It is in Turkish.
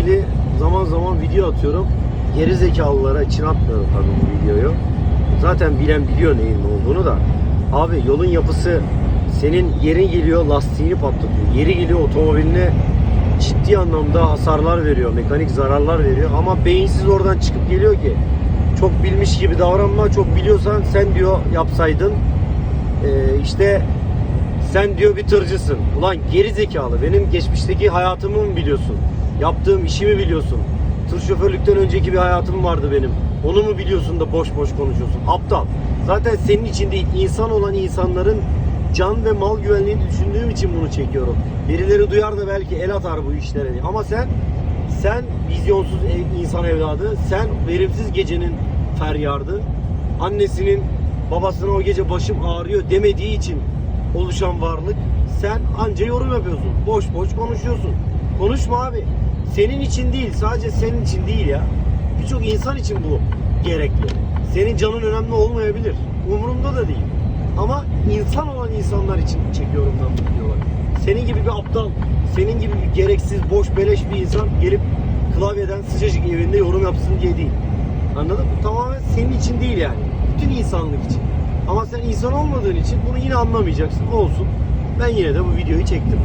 ilgili zaman zaman video atıyorum. Geri zekalılara için atmıyorum tabii bu videoyu. Zaten bilen biliyor neyin ne olduğunu da. Abi yolun yapısı senin yerin geliyor lastiğini patlatıyor. Yeri geliyor otomobiline ciddi anlamda hasarlar veriyor, mekanik zararlar veriyor. Ama beyinsiz oradan çıkıp geliyor ki çok bilmiş gibi davranma, çok biliyorsan sen diyor yapsaydın Ee, işte sen diyor bir tırcısın. Ulan geri zekalı benim geçmişteki hayatımı mı biliyorsun? Yaptığım işimi biliyorsun. Tır şoförlükten önceki bir hayatım vardı benim. Onu mu biliyorsun da boş boş konuşuyorsun? Aptal. Zaten senin için değil, insan olan insanların can ve mal güvenliğini düşündüğüm için bunu çekiyorum. Birileri duyar da belki el atar bu işlere. Ama sen sen vizyonsuz insan evladı, sen verimsiz gecenin feryadı, annesinin babasına o gece başım ağrıyor demediği için oluşan varlık sen anca yorum yapıyorsun. Boş boş konuşuyorsun. Konuşma abi. Senin için değil, sadece senin için değil ya. Birçok insan için bu gerekli. Senin canın önemli olmayabilir. Umurumda da değil. Ama insan olan insanlar için çekiyorum ben bu videoları. Senin gibi bir aptal, senin gibi bir gereksiz, boş, beleş bir insan gelip klavyeden sıcacık evinde yorum yapsın diye değil. Anladın mı? Tamamen senin için değil yani. Bütün insanlık için. Ama sen insan olmadığın için bunu yine anlamayacaksın. Olsun. Ben yine de bu videoyu çektim.